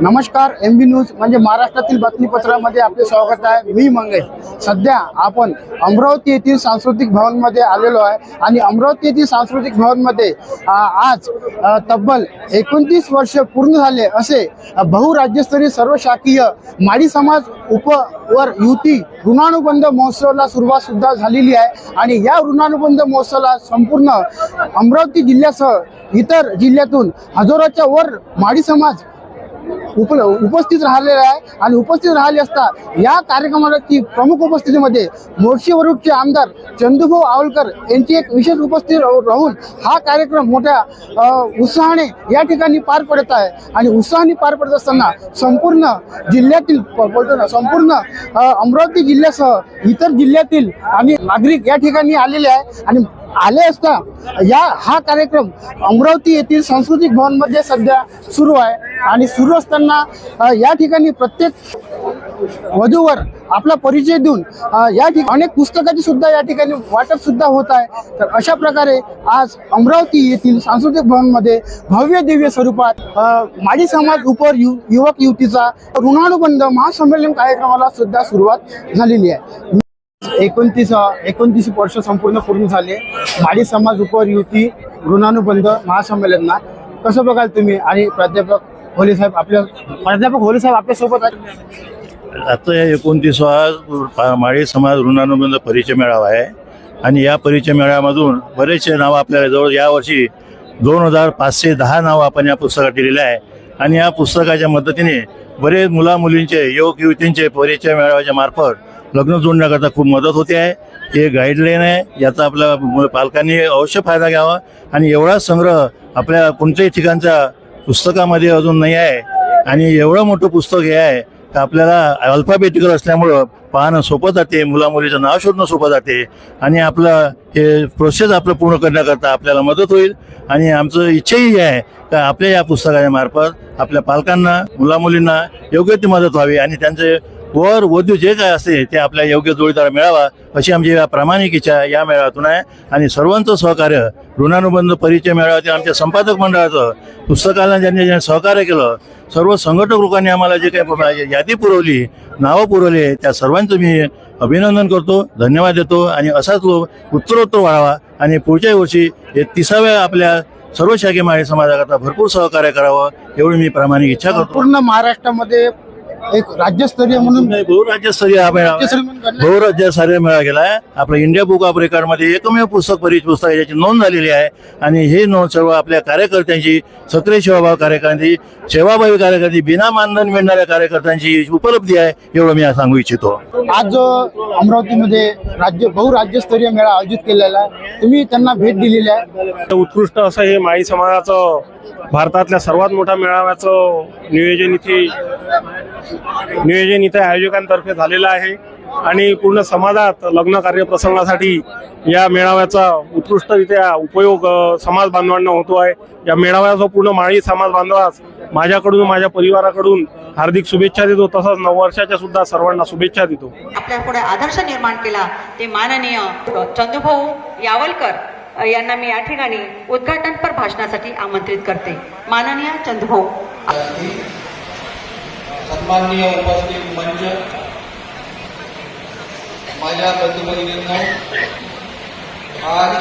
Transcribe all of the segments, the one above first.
नमस्कार M B news म्हणजे महाराष्ट्रातील बातमीपत्रामध्ये आपले स्वागत आहे. मी मंगेश. सध्या आपण अमरावती येथील सांस्कृतिक भवनमध्ये आलेलो आहे आणि अमरावती येथील सांस्कृतिक भवनमध्ये आज तब्बल एकोणतीस वर्ष पूर्ण झाले असे बहुराज्यस्तरीय सर्व सर्वशाखीय माडी समाज उप वर युती ऋणानुबंध महोत्सवाला सुरुवात सुद्धा झालेली आहे. आणि या ऋणानुबंध महोत्सवाला संपूर्ण अमरावती जिल्ह्यासह इतर जिल्ह्यातून हजारोच्या वर माडी समाज उप उपस्थित राहिलेला आहे आणि उपस्थित राहिले असता या कार्यक्रमाची प्रमुख उपस्थितीमध्ये मोर्शी वरुडचे आमदार चंदूभाऊ आवलकर यांची एक विशेष उपस्थिती राहून हा कार्यक्रम मोठ्या उत्साहाने या ठिकाणी पार पडत आहे. आणि उत्साहाने पार पडत असताना संपूर्ण जिल्ह्यातील बोलतो ना संपूर्ण अमरावती जिल्ह्यासह इतर जिल्ह्यातील आणि नागरिक या ठिकाणी आलेले आहे. आणि आले असता या हा कार्यक्रम अमरावती येथील सांस्कृतिक भवनमध्ये सध्या सुरू आहे. आणि सुरू असताना या ठिकाणी प्रत्येक वधूवर आपला परिचय देऊन या ठिकाणी अनेक पुस्तकाची सुद्धा या ठिकाणी वाटप सुद्धा होत आहे. तर अशा प्रकारे आज अमरावती येथील सांस्कृतिक भवनमध्ये भव्य दिव्य स्वरूपात अ, माडी समाज उपर यु युवक युवतीचा ऋणानुबंध महासंमेलन कार्यक्रमाला सुद्धा सुरुवात झालेली आहे. एकोणतीस एकोणतीस वर्ष संपूर्ण पूर्ण झाले. माडी समाज उपर युती ऋणानुबंध महासंमेलनात. कसं बघाल तुम्ही? आणि प्राध्यापक होले साहेब आपल्या प्राध्यापक होले साहेब आपल्यासोबत आहेत. आता या एकोणतीसवा माळी समाज ऋणानुबंध परिचय मेळावा आहे. आणि या परिचय मेळाव्यामधून बरेचसे नावं आपल्याला जवळ यावर्षी दोन हजार पाचशे दहा नावं आपण या पुस्तकात दिलेले आहे. आणि या पुस्तकाच्या मदतीने बरेच मुला मुलींचे युवक युवतींचे परिचय मेळाव्याच्या मार्फत लग्न जोडण्याकरता खूप मदत होते आहे. हे गाईडलाईन आहे. याचा आपल्या मु- पालकांनी अवश्य फायदा घ्यावा. आणि एवढा संग्रह आपल्या कोणत्याही ठिकाणच्या पुस्तकामध्ये अजून नाही आहे. आणि एवढं मोठं पुस्तक हे आहे तर आपल्याला अल्फाबेटिकल असल्यामुळं पाहणं सोपं जाते. मुलामुलीचं नाव शोधणं सोपं जाते. आणि आपलं हे प्रोसेस आपलं पूर्ण करण्याकरता आपल्याला मदत होईल. आणि आमचं इच्छाही आहे का आपल्या या पुस्तकाच्या मार्फत आपल्या पालकांना मुलामुलींना योग्य ती मदत व्हावी आणि त्यांचे वर वधू जे काय असते ते आपल्या योग्य जोडीदार मिळावा अशी आमची या प्रामाणिक इच्छा या मेळाव्यातून आहे. आणि सर्वांचं सहकार्य ऋणानुबंध परिचय मेळाव्यातील आमच्या संपादक मंडळाचं पुस्तकाला ज्यांनी ज्यांनी सहकार्य केलं सर्व संघटक लोकांनी आम्हाला जे काही म्हणजे यादी पुरवली नावं पुरवली त्या सर्वांचं मी अभिनंदन करतो धन्यवाद देतो आणि असाच लोक उत्तरोत्तर वाढावा. आणि पुढच्या वर्षी हे तिसाव्या आपल्या सर्व शाखे माळी समाजाकरता भरपूर सहकार्य करावं एवढी मी प्रामाणिक इच्छा करतो. पूर्ण महाराष्ट्रामध्ये एक राज्यस्तरीय म्हणून नाही, बहुराज्यस्तरीय हा मेळावा. आहे. म्हणून. बहुराज्यस्तरीय मेळा गेला आहे आपलं इंडिया बुक ऑफ रेकॉर्डमध्ये एकमेव पुस्तक परिचय पुस्तक आहे, याची नोंद झालेली आहे. आणि हे नोंद सर्व आपल्या कार्यकर्त्यांची सक्रिय सेवाभाव कार्यकर्त्यांची सेवाभावी कार्यकर्त्यांची बिना मानधन मिळणाऱ्या कार्यकर्त्यांची उपलब्धी आहे एवढं मी सांगू इच्छितो. आज जो अमरावतीमध्ये राज्य बहुराज्यस्तरीय मेळा आयोजित केलेला आहे. तुम्ही त्यांना भेट दिलेली आहे. उत्कृष्ट असं हे माळी समाजाचं भारतातल्या सर्वात मोठ्या मेळाव्याचं नियोजन इथे नियोजन इथे आयोजकांतर्फे झालेलं आहे. आणि पूर्ण समाजात लग्न कार्यप्रसंगासाठी या मेळाव्याचा उत्कृष्टरित्या उपयोग समाज बांधवांना होतो आहे. या मेळाव्याचा पूर्ण माळी समाज बांधवास माझ्याकडून माझ्या परिवाराकडून हार्दिक शुभेच्छा देतो. तसंच नववर्षाच्या सुद्धा सर्वांना शुभेच्छा देतो. आपल्या पुढे आदर्श निर्माण केला ते माननीय चंदूभाऊ यावलकर यांना मी या ठिकाणी उद्घाटनपर भाषणासाठी आमंत्रित करते. माननीय चंदूभाऊ. सन्माननीय उपस्थित मंच माझ्या बंधुभगिनींनो आज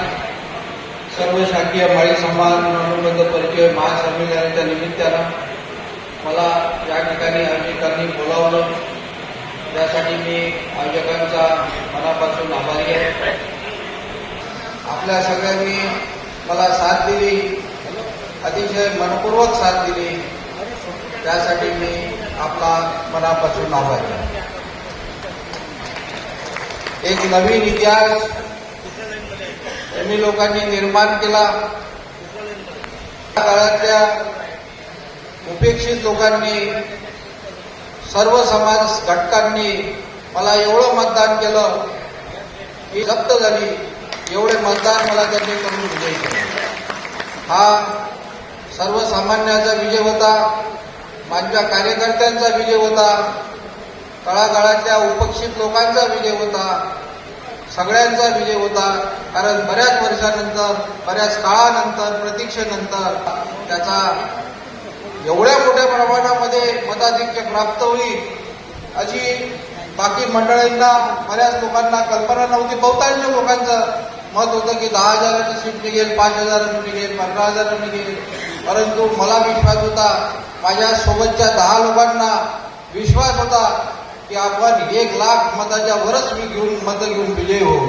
सर्व शाखीय माळी समाज अनुबंध परिचय महासंमेलनाच्या निमित्तानं मला या ठिकाणी आयोजकांनी बोलावलं. त्यासाठी मी आयोजकांचा मनापासून आभारी आहे. आपल्या सगळ्यांनी मला साथ दिली. अतिशय मनपूर्वक साथ दिली. त्यासाठी मी आपला मनापासून आभार एक नवीन इतिहास त्यांनी लोकांनी निर्माण केला. काळातल्या उपेक्षित लोकांनी सर्व समाज घटकांनी मला एवढं मतदान केलं की जप्त झाली. एवढे मतदान मला त्यांनी करून विजय केले हा सर्वसामान्याचा विजय होता. माझ्या कार्यकर्त्यांचा विजय होता. तळागाळातल्या उपक्षित लोकांचा विजय होता. सगळ्यांचा विजय होता. कारण बऱ्याच वर्षानंतर बऱ्याच काळानंतर प्रतीक्षेनंतर त्याचा एवढ्या मोठ्या प्रमाणामध्ये मताधिक्य प्राप्त होईल अशी बाकी मंडळींना बऱ्याच लोकांना कल्पना नव्हती. बहुतांश लोकांचं मत होतं की दहा हजाराची सीट निघेल पाच हजारांनी निघेल पंधरा हजारांनी निघेल परंतु मला विश्वास होता माझ्या सोबतच्या दहा लोकांना विश्वास होता की आपण एक लाख मताच्या वरच मी घेऊन मतं घेऊन विजयी होऊ.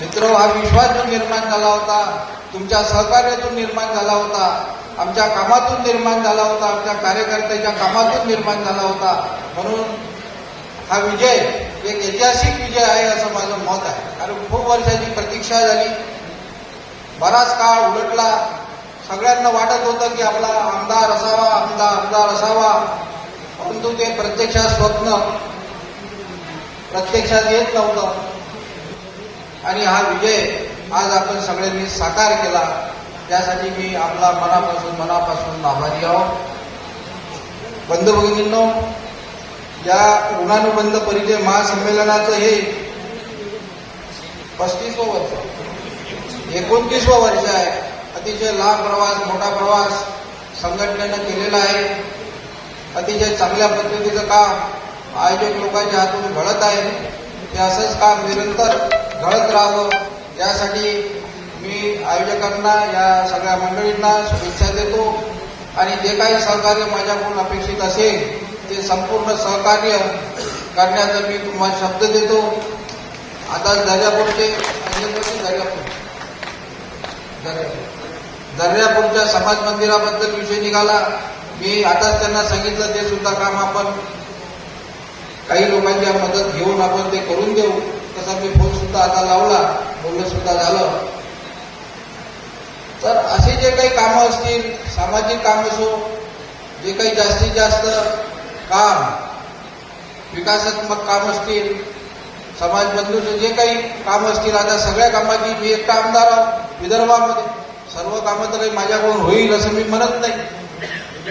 मित्र हा विश्वास जो निर्माण झाला होता तुमच्या सहकार्यातून निर्माण झाला होता आमच्या कामातून निर्माण झाला होता आमच्या कार्यकर्त्याच्या कामातून निर्माण झाला होता. म्हणून हा विजय एक ऐतिहासिक विजय आहे असं माझं मत आहे. कारण खूप वर्षाची प्रतीक्षा झाली. बराच काळ उलटला. सगळ्यांना वाटत होतं की आपला आमदार असावा आमदार आमदार असावा. परंतु ते प्रत्यक्षात स्वप्न प्रत्यक्षात येत नव्हतं. आणि हा विजय आज आपण सगळ्यांनी साकार केला. त्यासाठी मी आपला मनापासून मनापासून आभारी आहोत बंद भगिनींनो या ऋणानुबंध परिचय महासंमेलनाचं हे पस्तीसवं वर्ष. एकोणतीसवं वर्ष आहे. अतिशय लांब प्रवास मोठा प्रवास संघटनेनं केलेला आहे. अतिशय चांगल्या पद्धतीचं काम आयोजक लोकांच्या हातून घडत आहे. ते असंच काम निरंतर घडत राहावं यासाठी मी आयोजकांना या सगळ्या मंडळींना शुभेच्छा देतो. आणि जे काही सहकार्य माझ्याकडून अपेक्षित असेल ते संपूर्ण सहकार्य करण्याचा मी तुम्हाला शब्द देतो. आता दर्यापूरचे दर्यापूर. दर्यापूर. दर्यापूरच्या समाज मंदिराबद्दल विषय निघाला. मी आताच त्यांना सांगितलं ते सुद्धा काम आपण काही लोकांच्या मदत घेऊन आपण ते करून देऊ. तसा मी फोन सुद्धा आता लावला बोलणं सुद्धा झालं. तर असे जे काही कामं असतील सामाजिक काम असो जे काही जास्तीत जास्त काम विकासात्मक काम असतील समाज बंधूचं जे काही काम असतील आता सगळ्या कामाची मी एकटा आमदार आहोत विदर्भामध्ये. सर्व कामं तर काही माझ्याकडून होईल असं मी म्हणत नाही.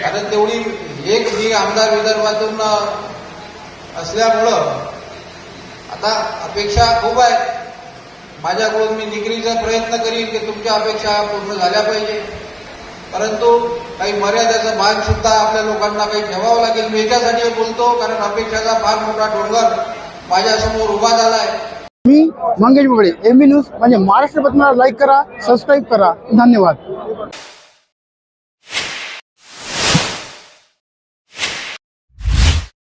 कारण तेवढी एक मी आमदार विदर्भातून असल्यामुळं आता अपेक्षा खूप आहे. माझ्याकडून मी निगरीचा प्रयत्न करीन की तुमच्या अपेक्षा पूर्ण झाल्या पाहिजे. परंतु काही मर्यादेचं भान सुद्धा आपल्या लोकांना काही ठेवावं लागेल. मी याच्यासाठी बोलतो कारण अपेक्षाचा फार मोठा डोंगर माझ्यासमोर उभा झाला आहे मी मंगेश बुबळे एम न्यूज म्हणजे महाराष्ट्र पत्रिका लाईक करा सबस्क्राईब करा. धन्यवाद.